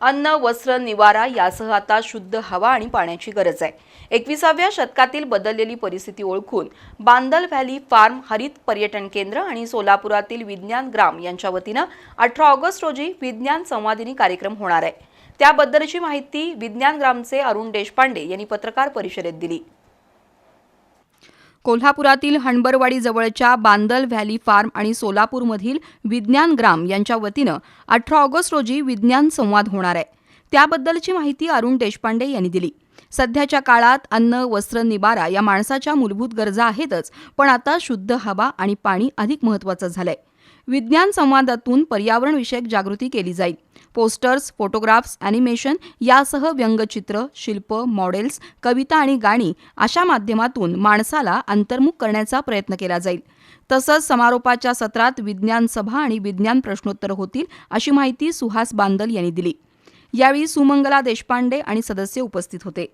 अन्न वस्त्र निवारा यासह आता शुद्ध हवा आणि पाण्याची गरज आहे. एकविसाव्या शतकातील बदललेली परिस्थिती ओळखून बांदल व्हॅली फार्म हरित पर्यटन केंद्र आणि सोलापुरातील विज्ञान ग्राम यांच्या वतीनं अठरा ऑगस्ट रोजी विज्ञान संवादिनी कार्यक्रम होणार आहे. त्याबद्दलची माहिती विज्ञान ग्रामचे अरुण देशपांडे यांनी पत्रकार परिषदेत दिली. कोल्हापुरातील हणबरवाडीजवळच्या बांदल व्हॅली फार्म आणि सोलापूरमधील विज्ञान ग्राम यांच्या वतीनं अठरा ऑगस्ट रोजी विज्ञान संवाद होणार आहे. त्याबद्दलची माहिती अरुण देशपांडे यांनी दिली. सध्याच्या काळात अन्न वस्त्र निवारा या माणसाच्या मूलभूत गरजा आहेतच पण आता शुद्ध हवा आणि पाणी अधिक महत्त्वाचं झालंय. विज्ञान संवादातून पर्यावरणविषयक जागृती केली जाईल. पोस्टर्स फोटोग्राफ्स ॲनिमेशन यासह व्यंगचित्र शिल्प मॉडेल्स कविता आणि गाणी अशा माध्यमातून माणसाला अंतर्मुख करण्याचा प्रयत्न केला जाईल. तसंच समारोपाच्या सत्रात विज्ञान सभा आणि विज्ञान प्रश्नोत्तर होतील अशी माहिती सुहास बांदल यांनी दिली. यावेळी सुमंगला देशपांडे आणि सदस्य उपस्थित होते.